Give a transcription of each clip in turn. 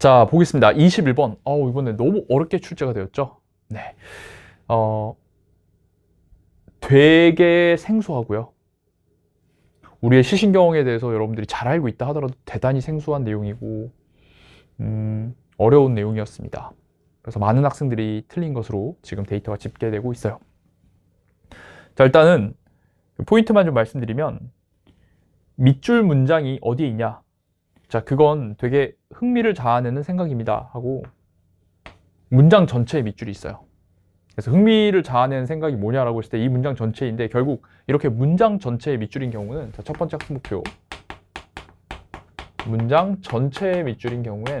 자, 보겠습니다. 21번. 어우, 이번에 너무 어렵게 출제가 되었죠? 네. 어, 되게 생소하고요. 우리의 시신경에 대해서 여러분들이 잘 알고 있다 하더라도 대단히 생소한 내용이고, 음, 어려운 내용이었습니다. 그래서 많은 학생들이 틀린 것으로 지금 데이터가 집계되고 있어요. 자, 일단은 포인트만 좀 말씀드리면, 밑줄 문장이 어디에 있냐? 자, 그건 되게 흥미를 자아내는 생각입니다. 하고, 문장 전체에 밑줄이 있어요. 그래서 흥미를 자아내는 생각이 뭐냐라고 했을 때 이 문장 전체인데 결국 이렇게 문장 전체의 밑줄인 경우는 자, 첫 번째 학습 목표 문장 전체의 밑줄인 경우엔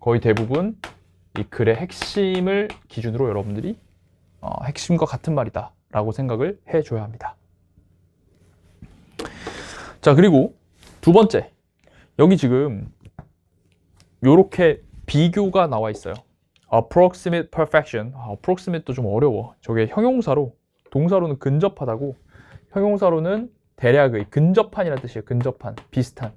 거의 대부분 이 글의 핵심을 기준으로 여러분들이 어, 핵심과 같은 말이다 라고 생각을 해줘야 합니다. 자 그리고 두 번째 여기 지금 요렇게 비교가 나와 있어요. approximate perfection. 아, approximate도 좀 어려워. 저게 형용사로, 동사로는 근접하다고, 형용사로는 대략의 근접한이라는 뜻이에요. 근접한, 비슷한.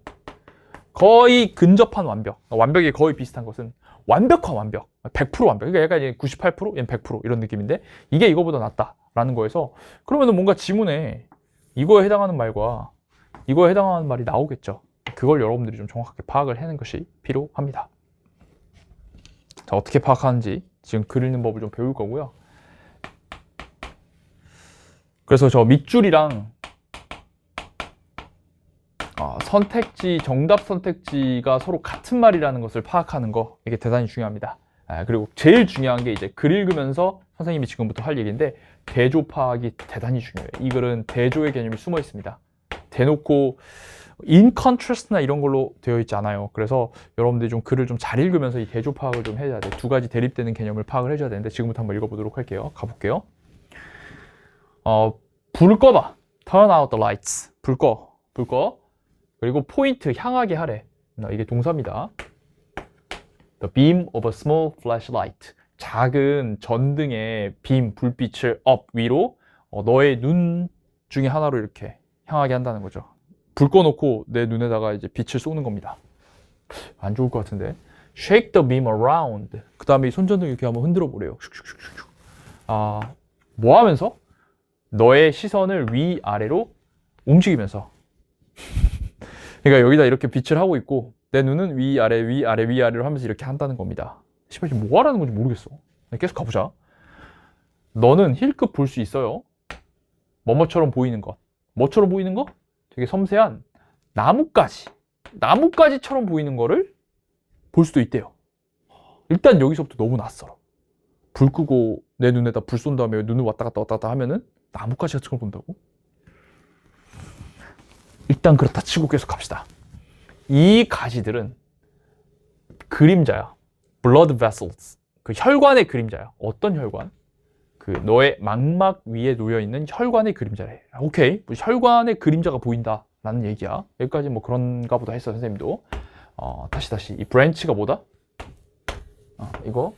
거의 근접한 완벽. 완벽이 거의 비슷한 것은 완벽한 완벽. 100% 완벽. 그러니까 약간 이제 98%, 얘는 100% 이런 느낌인데 이게 이거보다 낫다라는 거에서 그러면 은 뭔가 지문에 이거에 해당하는 말과 이거에 해당하는 말이 나오겠죠. 그걸 여러분들이 좀 정확하게 파악을 해내는 것이 필요합니다. 자, 어떻게 파악하는지 지금 글 읽는 법을 좀 배울 거고요. 그래서 저 밑줄이랑 어, 선택지, 정답 선택지가 서로 같은 말이라는 것을 파악하는 거 이게 대단히 중요합니다. 아, 그리고 제일 중요한 게 이제 글 읽으면서 선생님이 지금부터 할 얘기인데 대조 파악이 대단히 중요해요. 이 글은 대조의 개념이 숨어 있습니다. 대놓고 in contrast나 이런 걸로 되어 있지 않아요. 그래서 여러분들이 좀 글을 좀 잘 읽으면서 이 대조 파악을 좀 해야 돼. 두 가지 대립되는 개념을 파악을 해줘야 되는데 지금부터 한번 읽어보도록 할게요. 가볼게요. 어, 불 꺼봐. Turn out the lights. 불 꺼. 불 꺼. 그리고 포인트 향하게 하래. 어, 이게 동사입니다. The beam of a small flashlight. 작은 전등의 빔, 불빛을 업 위로 어, 너의 눈 중에 하나로 이렇게 향하게 한다는 거죠. 불 꺼놓고 내 눈에다가 이제 빛을 쏘는 겁니다. 안 좋을 것 같은데. Shake the beam around. 그 다음에 손전등 이렇게 한번 흔들어 보래요. 아, 뭐 하면서? 너의 시선을 위, 아래로 움직이면서. 그러니까 여기다 이렇게 빛을 하고 있고, 내 눈은 위, 아래, 위, 아래, 위, 아래로 하면서 이렇게 한다는 겁니다. 시발, 지금 뭐 하라는 건지 모르겠어. 계속 가보자. 너는 힐급 볼수 있어요. 뭐뭐처럼 보이는 것. 뭐처럼 보이는 것? 되게 섬세한 나뭇가지, 나뭇가지처럼 보이는 거를 볼 수도 있대요. 일단 여기서부터 너무 낯설어. 불 끄고 내 눈에다 불 쏜 다음에 눈을 왔다 갔다 왔다 갔다 하면은 나뭇가지 같은 걸 본다고? 일단 그렇다 치고 계속 갑시다. 이 가지들은 그림자야. blood vessels. 그 혈관의 그림자야. 어떤 혈관? 그 너의 망막 위에 놓여 있는 혈관의 그림자래. 오케이, 뭐 혈관의 그림자가 보인다 라는 얘기야. 여기까지 뭐 그런가 보다 했어 선생님도. 어, 다시 다시 이 브랜치가 뭐다? 어, 이거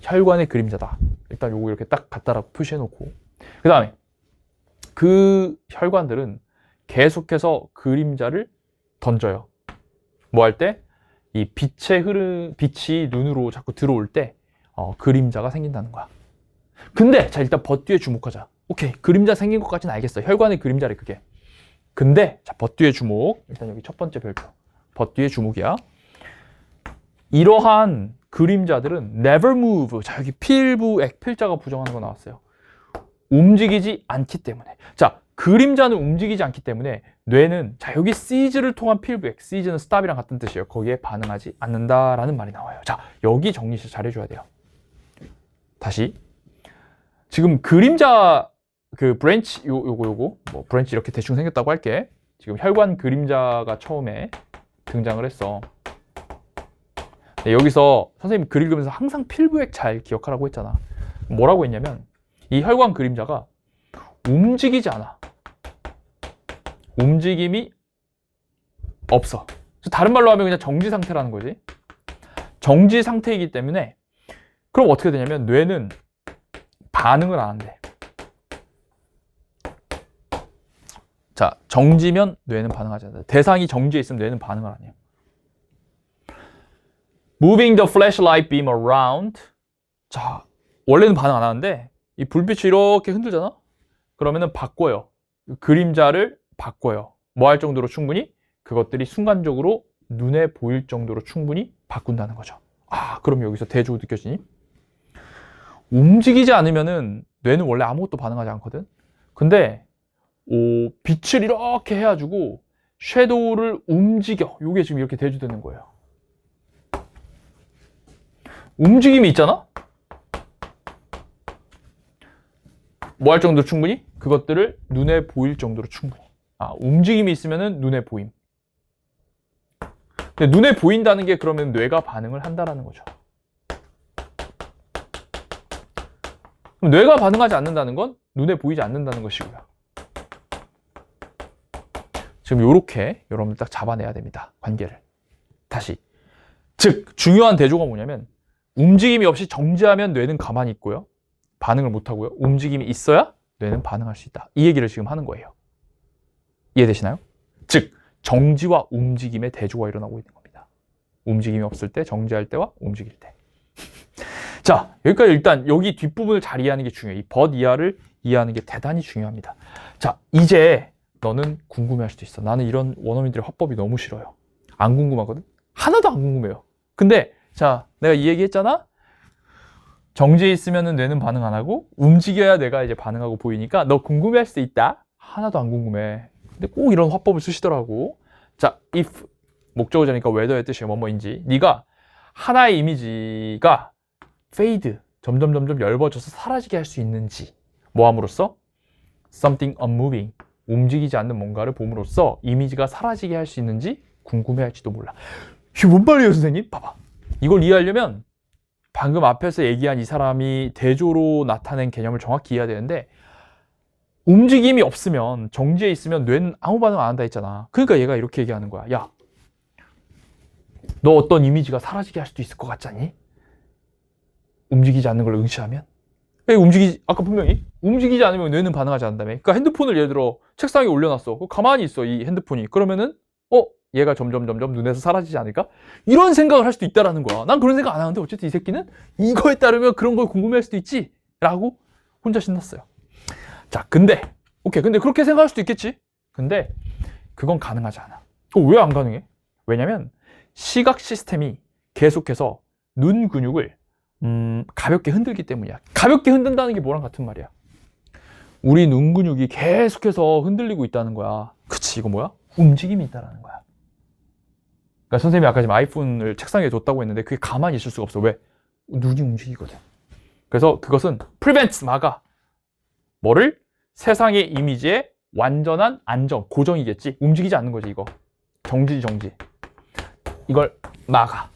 혈관의 그림자다. 일단 요거 이렇게 딱 갖다라 표시해 놓고 그 다음에 그 혈관들은 계속해서 그림자를 던져요. 뭐 할 때? 이 빛의 흐름, 빛이 눈으로 자꾸 들어올 때 어, 그림자가 생긴다는 거야. 근데 자 일단 버뒤에 주목하자. 오케이 그림자 생긴 것까지는 알겠어. 혈관의 그림자래 그게. 근데 자 버뒤에 주목. 일단 여기 첫 번째 별표. 버뒤에 주목이야. 이러한 그림자들은 never move. 자 여기 필부 액필자가 부정하는 거 나왔어요. 움직이지 않기 때문에. 자 그림자는 움직이지 않기 때문에 뇌는 자 여기 시즈를 통한 필부액. 시즈는 stop이랑 같은 뜻이에요. 거기에 반응하지 않는다라는 말이 나와요. 자 여기 정리 잘 해줘야 돼요. 다시 지금 그림자 그 브랜치 요 요거 요거 뭐 브랜치 이렇게 대충 생겼다고 할게. 지금 혈관 그림자가 처음에 등장을 했어. 네, 여기서 선생님 글 읽으면서 항상 필부액 잘 기억하라고 했잖아. 뭐라고 했냐면 이 혈관 그림자가 움직이지 않아. 움직임이 없어. 다른 말로 하면 그냥 정지 상태라는 거지. 정지 상태이기 때문에 그럼 어떻게 되냐면 뇌는 반응을 안 한대. 자, 정지면 뇌는 반응하지 않는다. 대상이 정지해 있으면 뇌는 반응을 안 해요. Moving the flashlight beam around. 자, 원래는 반응 안 하는데 이 불빛이 이렇게 흔들잖아? 그러면은 바꿔요. 그림자를 바꿔요. 뭐 할 정도로 충분히? 그것들이 순간적으로 눈에 보일 정도로 충분히 바꾼다는 거죠. 아, 그럼 여기서 대조 느껴지니? 움직이지 않으면은 뇌는 원래 아무것도 반응하지 않거든. 근데 오, 빛을 이렇게 해가지고 섀도우를 움직여. 이게 지금 이렇게 대조되는 거예요. 움직임이 있잖아? 뭐 할 정도로 충분히? 그것들을 눈에 보일 정도로 충분히. 아, 움직임이 있으면은 눈에 보임. 근데 눈에 보인다는 게 그러면 뇌가 반응을 한다라는 거죠. 그럼 뇌가 반응하지 않는다는 건 눈에 보이지 않는다는 것이고요. 지금 이렇게 여러분들 딱 잡아내야 됩니다. 관계를. 다시. 즉, 중요한 대조가 뭐냐면 움직임이 없이 정지하면 뇌는 가만히 있고요. 반응을 못 하고요. 움직임이 있어야 뇌는 반응할 수 있다. 이 얘기를 지금 하는 거예요. 이해되시나요? 즉, 정지와 움직임의 대조가 일어나고 있는 겁니다. 움직임이 없을 때, 정지할 때와 움직일 때. 자, 여기까지 일단 여기 뒷부분을 잘 이해하는 게 중요해요. 이벗 이하를 이해하는 게 대단히 중요합니다. 자, 이제 너는 궁금해할 수도 있어. 나는 이런 원어민들의 화법이 너무 싫어요. 안 궁금하거든? 하나도 안 궁금해요. 근데 자, 내가 이 얘기 했잖아? 정지해 있으면 뇌는 반응 안 하고 움직여야 뇌가 이제 반응하고 보이니까 너 궁금해할 수도 있다. 하나도 안 궁금해. 근데 꼭 이런 화법을 쓰시더라고. 자, if 목적어자니까 whether의 뜻이 뭐뭐인지 네가 하나의 이미지가 fade 점점 점점 엷어져서 사라지게 할 수 있는지 뭐함으로써 something unmoving 움직이지 않는 뭔가를 봄으로써 이미지가 사라지게 할 수 있는지 궁금해할지도 몰라. 이게 뭔 말이에요, 선생님? 봐봐. 이걸 이해하려면 방금 앞에서 얘기한 이 사람이 대조로 나타낸 개념을 정확히 이해해야 되는데 움직임이 없으면 정지해 있으면 뇌는 아무 반응 안 한다 했잖아. 그러니까 얘가 이렇게 얘기하는 거야. 야, 너 어떤 이미지가 사라지게 할 수도 있을 것 같지 않니? 움직이지 않는 걸 응시하면? 왜 움직이지, 아까 분명히 움직이지 않으면 뇌는 반응하지 않는다며. 그러니까 핸드폰을 예를 들어 책상에 올려놨어. 가만히 있어, 이 핸드폰이. 그러면은, 어? 얘가 점점 점점 눈에서 사라지지 않을까? 이런 생각을 할 수도 있다라는 거야. 난 그런 생각 안 하는데 어쨌든 이 새끼는 이거에 따르면 그런 걸 궁금해할 수도 있지. 라고 혼자 신났어요. 자, 근데 오케이. 근데 그렇게 생각할 수도 있겠지. 근데 그건 가능하지 않아. 왜안 가능해? 왜냐면 시각 시스템이 계속해서 눈 근육을 음, 가볍게 흔들기 때문이야. 가볍게 흔든다는 게 뭐랑 같은 말이야? 우리 눈 근육이 계속해서 흔들리고 있다는 거야. 그치, 이거 뭐야? 움직임이 있다라는 거야. 그러니까 선생님이 아까 지금 아이폰을 책상에 뒀다고 했는데 그게 가만히 있을 수가 없어. 왜? 눈이 움직이거든. 그래서 그것은 prevents 막아. 뭐를? 세상의 이미지의 완전한 안정, 고정이겠지. 움직이지 않는 거지, 이거. 정지, 정지. 이걸 막아.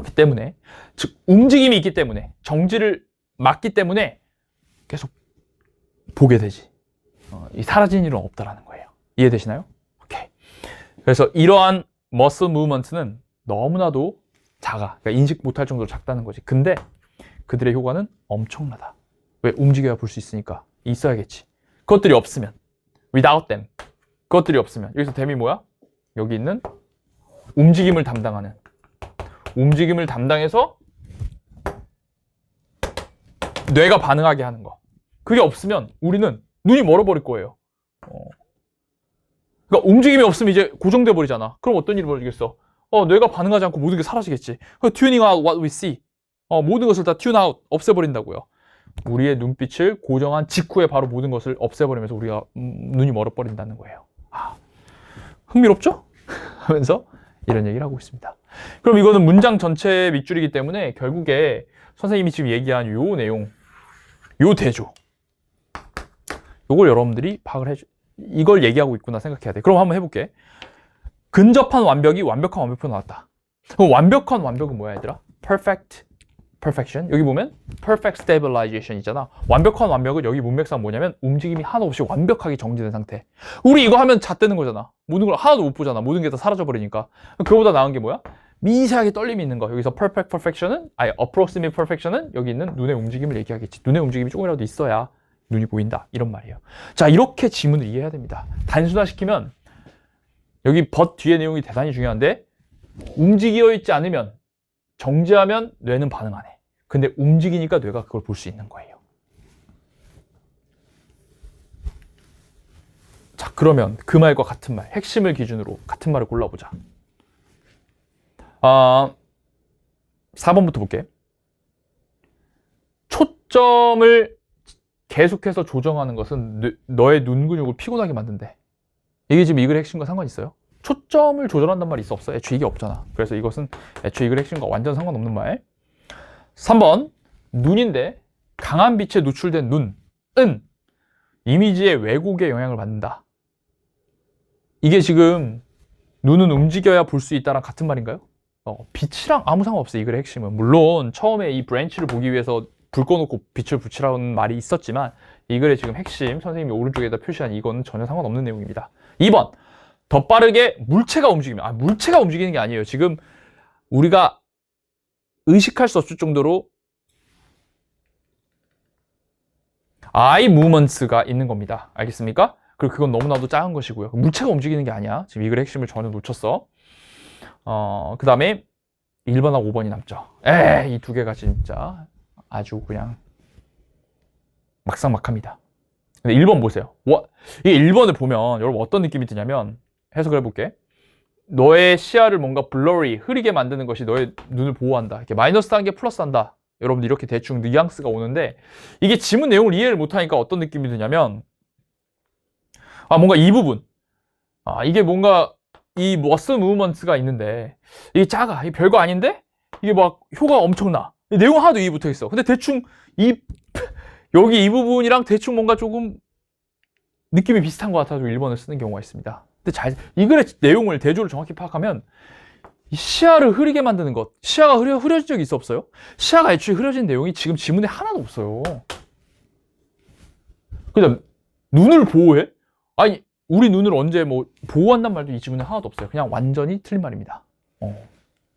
그렇기 때문에, 즉, 움직임이 있기 때문에, 정지를 막기 때문에 계속 보게 되지. 어, 이 사라진 일은 없다라는 거예요. 이해되시나요? 오케이. 그래서 이러한 머슬 무브먼트는 너무나도 작아. 그러니까 인식 못할 정도로 작다는 거지. 근데 그들의 효과는 엄청나다. 왜? 움직여야 볼 수 있으니까. 있어야겠지. 그것들이 없으면. without them. 그것들이 없으면. 여기서 댐이 뭐야? 여기 있는 움직임을 담당하는. 움직임을 담당해서 뇌가 반응하게 하는 거. 그게 없으면 우리는 눈이 멀어버릴 거예요. 어. 그러니까 움직임이 없으면 이제 고정돼 버리잖아. 그럼 어떤 일이 벌어지겠어? 어, 뇌가 반응하지 않고 모든 게 사라지겠지. tuning out what we see. 어, 모든 것을 다 tune 없애버린다고요. 우리의 눈빛을 고정한 직후에 바로 모든 것을 없애버리면서 우리가 음, 눈이 멀어버린다는 거예요. 아, 흥미롭죠? 하면서 이런 얘기를 하고 있습니다. 그럼 이거는 문장 전체의 밑줄이기 때문에 결국에 선생님이 지금 얘기한 요 내용, 요 대조, 요걸 여러분들이 파악을 해주, 이걸 얘기하고 있구나 생각해야 돼. 그럼 한번 해볼게. 근접한 완벽이 완벽한 완벽표 나왔다. 그럼 완벽한 완벽은 뭐야, 얘들아? perfect perfection. 여기 보면 perfect stabilization 있잖아. 완벽한 완벽은 여기 문맥상 뭐냐면 움직임이 하나 없이 완벽하게 정지된 상태. 우리 이거 하면 잣되는 거잖아. 모든 걸 하나도 못 보잖아. 모든 게 다 사라져 버리니까. 그거보다 나은 게 뭐야? 미세하게 떨림이 있는 거. 여기서 perfect perfection은 아니 approximate perfection은 여기 있는 눈의 움직임을 얘기하겠지. 눈의 움직임이 조금이라도 있어야 눈이 보인다. 이런 말이에요. 자, 이렇게 지문을 이해해야 됩니다. 단순화시키면 여기 벗 뒤에 내용이 대단히 중요한데 움직여 있지 않으면 정지하면 뇌는 반응 안 해. 근데 움직이니까 뇌가 그걸 볼 수 있는 거예요. 자, 그러면 그 말과 같은 말, 핵심을 기준으로 같은 말을 골라보자. 아, 4번부터 볼게. 초점을 계속해서 조정하는 것은 뇌- 너의 눈 근육을 피곤하게 만든대. 이게 지금 이글 핵심과 상관 있어요? 초점을 조절한단 말이 있어 없어? 이게 없잖아. 그래서 이것은 이글 핵심과 완전 상관없는 말. 3번 눈인데 강한 빛에 노출된 눈은 이미지의 왜곡에 영향을 받는다. 이게 지금 눈은 움직여야 볼 수 있다랑 같은 말인가요? 어, 빛이랑 아무 상관없어요. 이 글의 핵심은. 물론 처음에 이 브랜치를 보기 위해서 불 꺼놓고 빛을 붙이라는 말이 있었지만 이 글의 지금 핵심 선생님이 오른쪽에다 표시한 이거는 전혀 상관없는 내용입니다. 2번 더 빠르게 물체가 움직이면 아 물체가 움직이는 게 아니에요. 지금 우리가 의식할 수 없을 정도로 아이 무먼스가 있는 겁니다. 알겠습니까? 그리고 그건 너무나도 작은 것이고요. 물체가 움직이는 게 아니야. 지금 이 글의 핵심을 전혀 놓쳤어. 어, 그 다음에 1번하고 5번이 남죠. 에, 이두 개가 진짜 아주 그냥 막상막합니다. 근데 1번 보세요. 와, 이게 1번을 보면 여러분 어떤 느낌이 드냐면 해석을 해볼게. 너의 시야를 뭔가 블러리, 흐리게 만드는 것이 너의 눈을 보호한다. 이렇게 마이너스 한게 플러스 한다. 여러분들 이렇게 대충 뉘앙스가 오는데 이게 지문 내용을 이해를 못하니까 어떤 느낌이 드냐면 아 뭔가 이 부분 아 이게 뭔가 이 머스 무브먼트가 있는데 이게 작아 이게 별거 아닌데 이게 막 효과가 엄청나 내용 하나도 이해 붙어 있어 근데 대충 이 여기 이 부분이랑 대충 뭔가 조금 느낌이 비슷한 것 같아서 1번을 쓰는 경우가 있습니다 근데 잘 이 글의 내용을 대조를 정확히 파악하면 이 시야를 흐리게 만드는 것 시야가 흐려, 흐려진 적이 있어 없어요? 시야가 애초에 흐려진 내용이 지금 지문에 하나도 없어요 그다음 눈을 보호해? 아니 우리 눈을 언제 뭐 보호한단 말도 이 지문에 하나도 없어요. 그냥 완전히 틀린 말입니다. 어.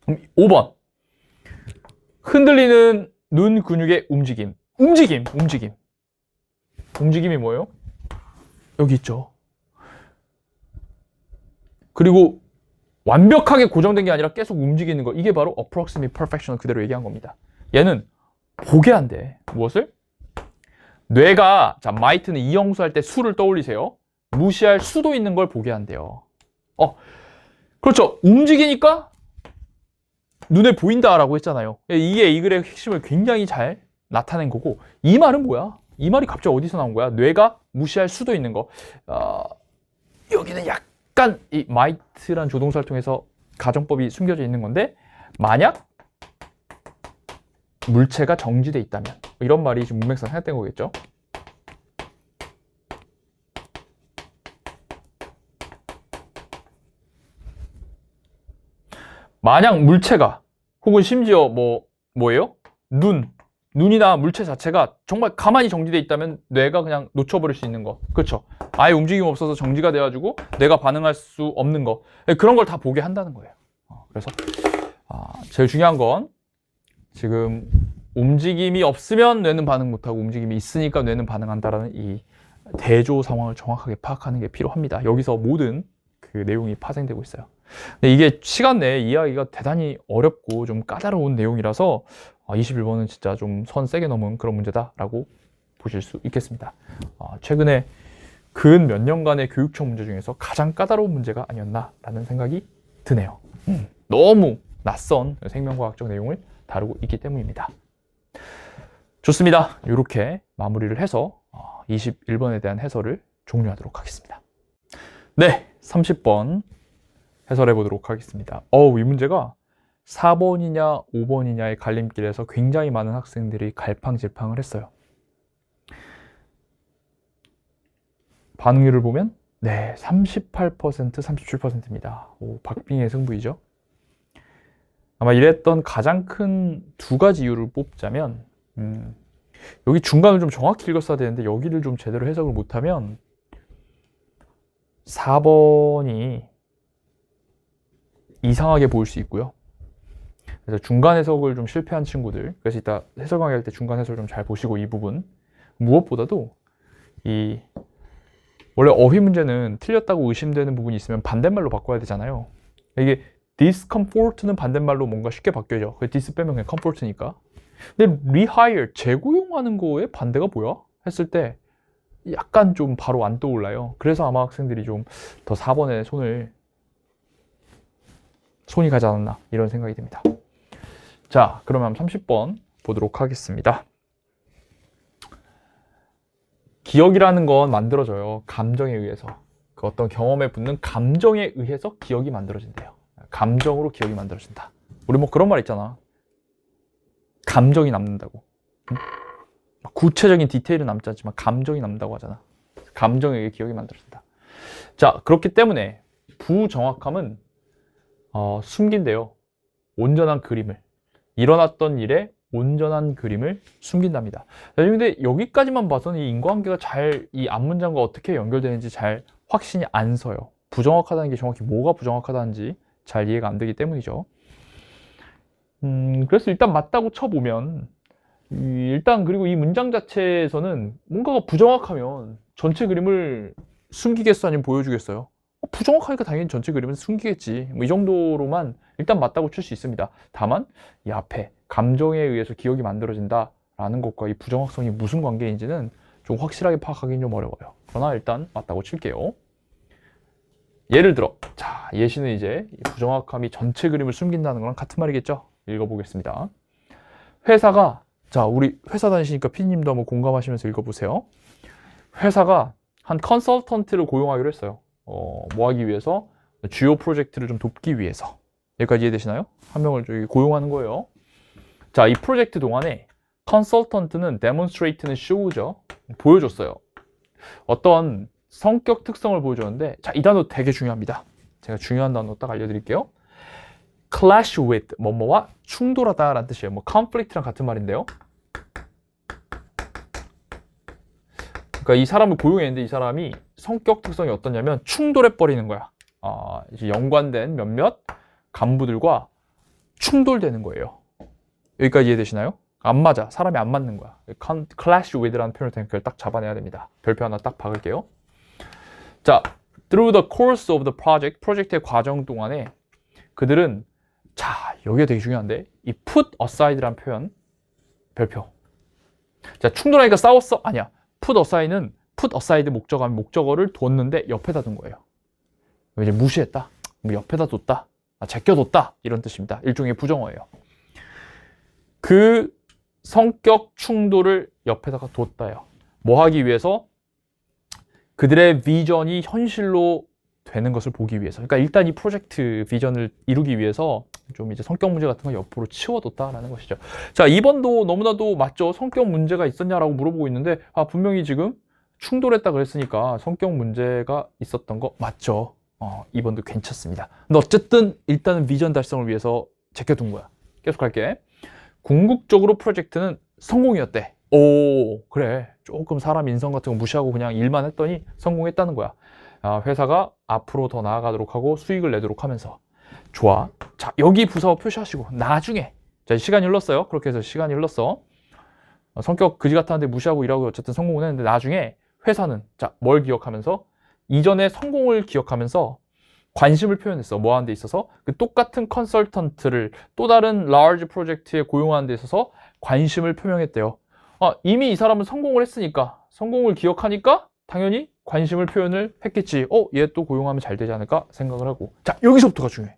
그럼 5번. 흔들리는 눈 근육의 움직임. 움직임, 움직임. 움직임이 뭐예요? 여기 있죠. 그리고 완벽하게 고정된 게 아니라 계속 움직이는 거. 이게 바로 approximate perfection 그대로 얘기한 겁니다. 얘는 보게 한대. 무엇을? 뇌가 자 마이트는 이형수 할 때 수를 떠올리세요. 무시할 수도 있는 걸 보게 한대요. 어, 그렇죠. 움직이니까 눈에 보인다라고 했잖아요. 이게 이 글의 핵심을 굉장히 잘 나타낸 거고 이 말은 뭐야? 이 말이 갑자기 어디서 나온 거야? 뇌가 무시할 수도 있는 거. 어, 여기는 약 간이 마이트란 조동사를 통해서 가정법이 숨겨져 있는 건데 만약 물체가 정지돼 있다면 이런 말이 지금 문맥상 생각된 거겠죠? 만약 물체가 혹은 심지어 뭐 뭐예요? 눈 눈이나 물체 자체가 정말 가만히 정지돼 있다면 뇌가 그냥 놓쳐버릴 수 있는 거 그렇죠? 아예 움직임 없어서 정지가 돼가지고 뇌가 반응할 수 없는 거 그런 걸 다 보게 한다는 거예요. 어, 그래서 아, 제일 중요한 건 지금 움직임이 없으면 뇌는 반응 못하고 움직임이 있으니까 뇌는 반응한다라는 이 대조 상황을 정확하게 파악하는 게 필요합니다. 여기서 모든 그 내용이 파생되고 있어요. 근데 이게 시간 내에 이해하기가 대단히 어렵고 좀 까다로운 내용이라서 21번은 진짜 좀 선 세게 넘은 그런 문제다라고 보실 수 있겠습니다. 어, 최근에 근 몇 년간의 교육청 문제 중에서 가장 까다로운 문제가 아니었나라는 생각이 드네요. 음, 너무 낯선 생명과학적 내용을 다루고 있기 때문입니다. 좋습니다. 이렇게 마무리를 해서 21번에 대한 해설을 종료하도록 하겠습니다. 네, 30번 해설해 보도록 하겠습니다. 어우, 이 문제가 4번이냐 5번이냐의 갈림길에서 굉장히 많은 학생들이 갈팡질팡을 했어요. 반응률을 보면 네, 38% 37%입니다. 오, 박빙의 승부이죠. 아마 이랬던 가장 큰 두 가지 이유를 뽑자면 음, 여기 중간을 좀 정확히 읽었어야 되는데 여기를 좀 제대로 해석을 못하면 4번이 이상하게 보일 수 있고요. 그래서 중간 해석을 좀 실패한 친구들, 그래서 이따 해설 강의할 때 중간 해설 좀 잘 보시고 이 부분 무엇보다도 이 원래 어휘 문제는 틀렸다고 의심되는 부분이 있으면 반대말로 바꿔야 되잖아요. 이게 discomfort는 반대말로 뭔가 쉽게 바뀌어져. 그 dis 빼면 그냥 comfort니까. 근데 rehire 재고용하는 거의 반대가 뭐야? 했을 때 약간 좀 바로 안 떠올라요. 그래서 아마 학생들이 좀 더 4번에 손을 손이 가지 않았나 이런 생각이 듭니다. 자, 그러면 30번 보도록 하겠습니다. 기억이라는 건 만들어져요. 감정에 의해서. 그 어떤 경험에 붙는 감정에 의해서 기억이 만들어진대요. 감정으로 기억이 만들어진다. 우리 뭐 그런 말 있잖아. 감정이 남는다고. 응? 구체적인 디테일은 남지 않지만 감정이 남는다고 하잖아. 감정에 의해 기억이 만들어진다. 자, 그렇기 때문에 부정확함은 어, 숨긴대요. 온전한 그림을. 일어났던 일에 온전한 그림을 숨긴답니다. 자, 근데 여기까지만 봐서는 이 인과관계가 잘 이 앞문장과 어떻게 연결되는지 잘 확신이 안 서요. 부정확하다는 게 정확히 뭐가 부정확하다는지 잘 이해가 안 되기 때문이죠. 음, 그래서 일단 맞다고 쳐보면 이, 일단 그리고 이 문장 자체에서는 뭔가가 부정확하면 전체 그림을 숨기겠어 아니면 보여주겠어요? 어, 부정확하니까 당연히 전체 그림은 숨기겠지. 뭐 이 정도로만 일단 맞다고 칠 수 있습니다. 다만 이 앞에 감정에 의해서 기억이 만들어진다라는 것과 이 부정확성이 무슨 관계인지는 좀 확실하게 파악하기는 좀 어려워요. 그러나 일단 맞다고 칠게요. 예를 들어, 자, 예시는 이제 이 부정확함이 전체 그림을 숨긴다는 거랑 같은 말이겠죠? 읽어보겠습니다. 회사가, 자, 우리 회사 다니시니까 피디님도 한번 공감하시면서 읽어보세요. 회사가 한 컨설턴트를 고용하기로 했어요. 어, 뭐 하기 위해서? 주요 프로젝트를 좀 돕기 위해서. 여기까지 이해되시나요? 한 명을 저기 고용하는 거예요. 자, 이 프로젝트 동안에 컨설턴트는 데몬스트레이트는 쇼우죠. 보여줬어요. 어떤 성격 특성을 보여줬는데, 자, 이 단어 되게 중요합니다. 제가 중요한 단어 딱 알려드릴게요. clash with, 뭐뭐와 충돌하다 라는 뜻이에요. 뭐 conflict랑 같은 말인데요. 그러니까 이 사람을 고용했는데 이 사람이 성격 특성이 어떠냐면 충돌해 버리는 거야. 아, 이제 연관된 몇몇 간부들과 충돌되는 거예요. 여기까지 이해되시나요? 안 맞아. 사람이 안 맞는 거야. Clash with라는 표현을 그걸 딱 잡아내야 됩니다. 별표 하나 딱 박을게요. 자, through the course of the project, 프로젝트의 과정 동안에 그들은 자, 여기가 되게 중요한데 이 put aside라는 표현 별표. 자, 충돌하니까 싸웠어? 아니야. put aside는 put aside 목적어면 목적어를 뒀는데 옆에다 둔 거예요. 이제 무시했다. 뭐 옆에다 뒀다. 아, 제껴뒀다. 이런 뜻입니다. 일종의 부정어예요. 그 성격 충돌을 옆에다가 뒀다요. 뭐 하기 위해서? 그들의 비전이 현실로 되는 것을 보기 위해서. 그러니까 일단 이 프로젝트 비전을 이루기 위해서 좀 이제 성격 문제 같은 거 옆으로 치워뒀다라는 것이죠. 자, 2번도 너무나도 맞죠? 성격 문제가 있었냐라고 물어보고 있는데, 아, 분명히 지금 충돌했다 그랬으니까 성격 문제가 있었던 거 맞죠? 어, 2번도 괜찮습니다. 근데 어쨌든 일단은 비전 달성을 위해서 제껴둔 거야. 계속 할게. 궁극적으로 프로젝트는 성공이었대. 오, 그래. 조금 사람 인성 같은 거 무시하고 그냥 일만 했더니 성공했다는 거야. 아, 회사가 앞으로 더 나아가도록 하고 수익을 내도록 하면서. 좋아. 자, 여기 부서 표시하시고, 나중에. 자, 시간이 흘렀어요. 그렇게 해서 시간이 흘렀어. 어, 성격 그지 같았는데 무시하고 일하고 어쨌든 성공은 했는데 나중에 회사는, 자, 뭘 기억하면서? 이전의 성공을 기억하면서 관심을 표현했어. 뭐 하는 데 있어서? 그 똑같은 컨설턴트를 또 다른 라지 프로젝트에 고용하는 데 있어서 관심을 표명했대요. 아, 이미 이 사람은 성공을 했으니까, 성공을 기억하니까 당연히 관심을 표현을 했겠지. 어, 얘 또 고용하면 잘 되지 않을까 생각을 하고. 자, 여기서부터가 중요해.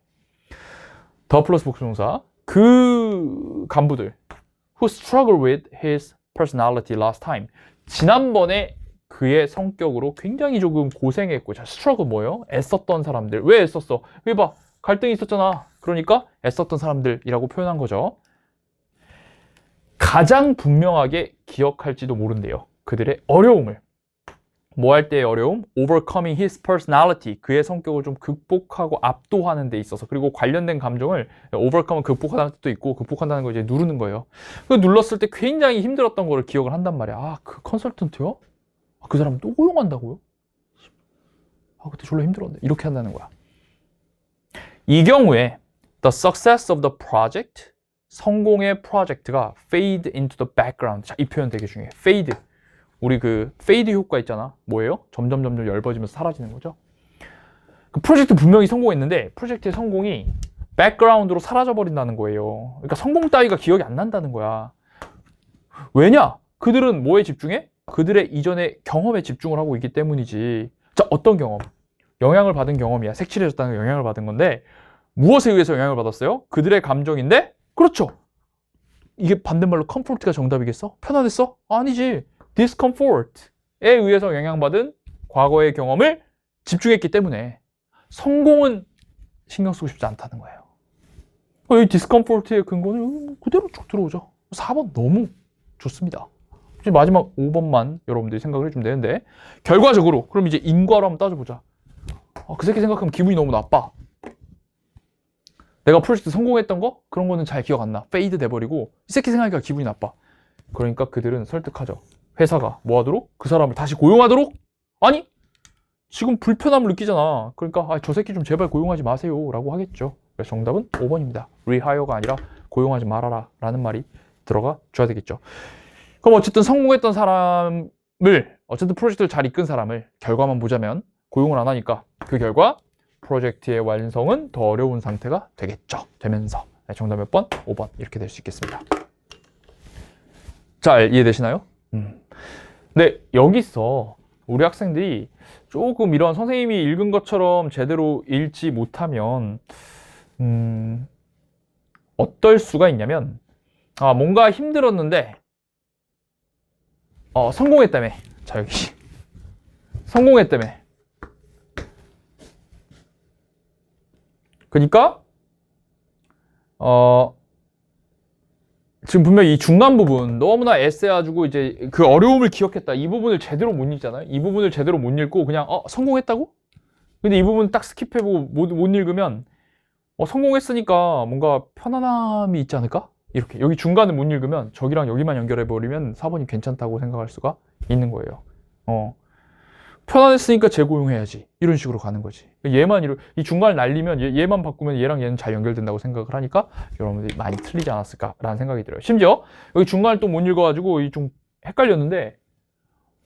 더 플러스 복수동사. 그 간부들 who struggled with his personality last time. 지난번에 그의 성격으로 굉장히 조금 고생했고, 자, struggle 뭐예요? 애썼던 사람들. 왜 애썼어? 여기 봐. 갈등이 있었잖아. 그러니까 애썼던 사람들이라고 표현한 거죠. 가장 분명하게 기억할지도 모른대요. 그들의 어려움을. 뭐 할 때의 어려움? overcoming his personality. 그의 성격을 좀 극복하고 압도하는 데 있어서. 그리고 관련된 감정을 overcome은 극복하다는 뜻도 있고, 극복한다는 걸 이제 누르는 거예요. 그 눌렀을 때 굉장히 힘들었던 거를 기억을 한단 말이야. 아, 그 컨설턴트요? 아, 그 사람 또 고용한다고요? 아, 그때 졸라 힘들었는데. 이렇게 한다는 거야. 이 경우에 the success of the project 성공의 프로젝트가 fade into the background. 자, 이 표현 되게 중요해. fade. 우리 그 페이드 효과 있잖아. 뭐예요? 점점 점점 얇아지면서 사라지는 거죠. 그 프로젝트 분명히 성공했는데 프로젝트의 성공이 백그라운드로 사라져 버린다는 거예요. 그러니까 성공 따위가 기억이 안 난다는 거야. 왜냐? 그들은 뭐에 집중해? 그들의 이전의 경험에 집중을 하고 있기 때문이지. 자, 어떤 경험? 영향을 받은 경험이야. 색칠해졌다는 영향을 받은 건데 무엇에 의해서 영향을 받았어요? 그들의 감정인데 그렇죠. 이게 반대말로 컴포트가 정답이겠어? 편안했어? 아니지. discomfort에 의해서 영향받은 과거의 경험을 집중했기 때문에 성공은 신경 쓰고 싶지 않다는 거예요. 어, 이 discomfort의 근거는 그대로 쭉 들어오죠. 4번 너무 좋습니다. 마지막 5번만 여러분들이 생각을 해주면 되는데 결과적으로 그럼 이제 인과로 한번 따져보자. 아, 그 새끼 생각하면 기분이 너무 나빠. 내가 프로젝트 성공했던 거 그런 거는 잘 기억 안 나. 페이드 돼버리고 이 새끼 생각하니까 기분이 나빠. 그러니까 그들은 설득하죠. 회사가 뭐 하도록? 그 사람을 다시 고용하도록? 아니 지금 불편함을 느끼잖아. 그러니까 아, 저 새끼 좀 제발 고용하지 마세요 라고 하겠죠. 그래서 정답은 5번입니다. 리하이어가 아니라 고용하지 말아라 라는 말이 들어가 줘야 되겠죠. 그럼 어쨌든 성공했던 사람을 어쨌든 프로젝트를 잘 이끈 사람을 결과만 보자면 고용을 안 하니까 그 결과 프로젝트의 완성은 더 어려운 상태가 되겠죠. 되면서 네, 정답 몇 번? 5번 이렇게 될 수 있겠습니다. 잘 이해되시나요? 음. 근데 여기서 우리 학생들이 조금 이런 선생님이 읽은 것처럼 제대로 읽지 못하면 음, 어떨 수가 있냐면 아 뭔가 힘들었는데 어, 성공했다며. 자 여기. 성공했다며. 그러니까 어 지금 분명히 이 중간 부분 너무나 애써가지고 이제 그 어려움을 기억했다. 이 부분을 제대로 못 읽잖아요. 이 부분을 제대로 못 읽고 그냥 어 성공했다고? 근데 이 부분 딱 스킵해보고 못, 못 읽으면 어 성공했으니까 뭔가 편안함이 있지 않을까? 이렇게 여기 중간을 못 읽으면 저기랑 여기만 연결해 버리면 4번이 괜찮다고 생각할 수가 있는 거예요. 어. 편안했으니까 재고용해야지. 이런 식으로 가는 거지. 얘만 이러, 이 중간을 날리면 얘, 얘만 바꾸면 얘랑 얘는 잘 연결된다고 생각을 하니까 여러분들이 많이 틀리지 않았을까라는 생각이 들어요. 심지어 여기 중간을 또 못 읽어가지고 이 좀 헷갈렸는데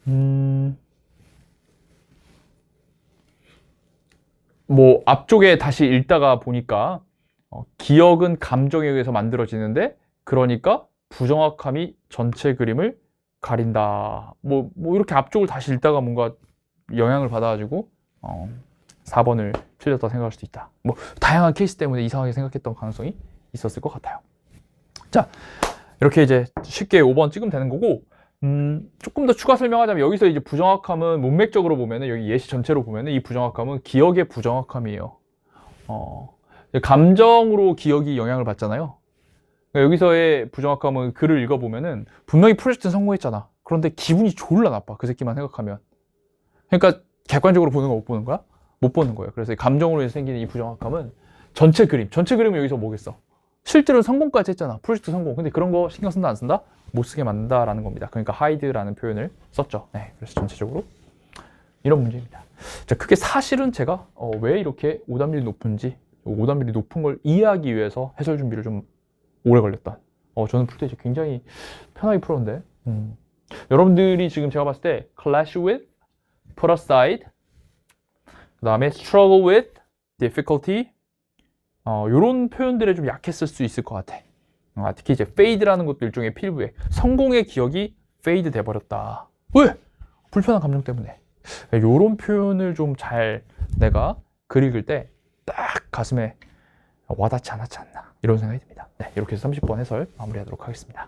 음... 뭐 앞쪽에 다시 읽다가 보니까 어, 기억은 감정에 의해서 만들어지는데 그러니까 부정확함이 전체 그림을 가린다 뭐, 뭐 이렇게 앞쪽을 다시 읽다가 뭔가 영향을 받아가지고 어, 4번을 틀렸다 생각할 수도 있다. 뭐 다양한 케이스 때문에 이상하게 생각했던 가능성이 있었을 것 같아요. 자 이렇게 이제 쉽게 5번 찍으면 되는 거고 음, 조금 더 추가 설명하자면 여기서 이제 부정확함은 문맥적으로 보면은 여기 예시 전체로 보면은 이 부정확함은 기억의 부정확함이에요. 어, 감정으로 기억이 영향을 받잖아요. 그러니까 여기서의 부정확함은 글을 읽어보면은 분명히 프로젝트 성공했잖아. 그런데 기분이 졸라 나빠. 그 새끼만 생각하면. 그러니까 객관적으로 보는 거 못 보는 거야? 못 보는 거예요. 그래서 이 감정으로 인해서 생기는 이 부정확함은 전체 그림, 전체 그림은 여기서 뭐겠어? 실제로 성공까지 했잖아. 프로젝트 성공. 근데 그런 거 신경 쓴다 안 쓴다? 못 쓰게 만든다라는 겁니다. 그러니까 hide라는 표현을 썼죠. 네, 그래서 전체적으로 이런 문제입니다. 자, 그게 사실은 제가 어, 왜 이렇게 오답률이 높은지, 오답률이 높은 걸 이해하기 위해서 해설 준비를 좀 오래 걸렸다. 어, 저는 풀 때 굉장히 편하게 풀었는데, 음. 여러분들이 지금 제가 봤을 때 clash with, put aside, 그 다음에 struggle with, difficulty, 어, 이런 표현들에 좀 약했을 수 있을 것 같아. 어, 특히 이제 fade라는 것도 일종의 필부에 성공의 기억이 fade 돼버렸다. 왜? 불편한 감정 때문에. 이런 표현을 좀 잘 내가 글 읽을 때 딱 가슴에 와닿지 않았지 않나 이런 생각이 듭니다. 네, 이렇게 해서 30번 해설 마무리하도록 하겠습니다.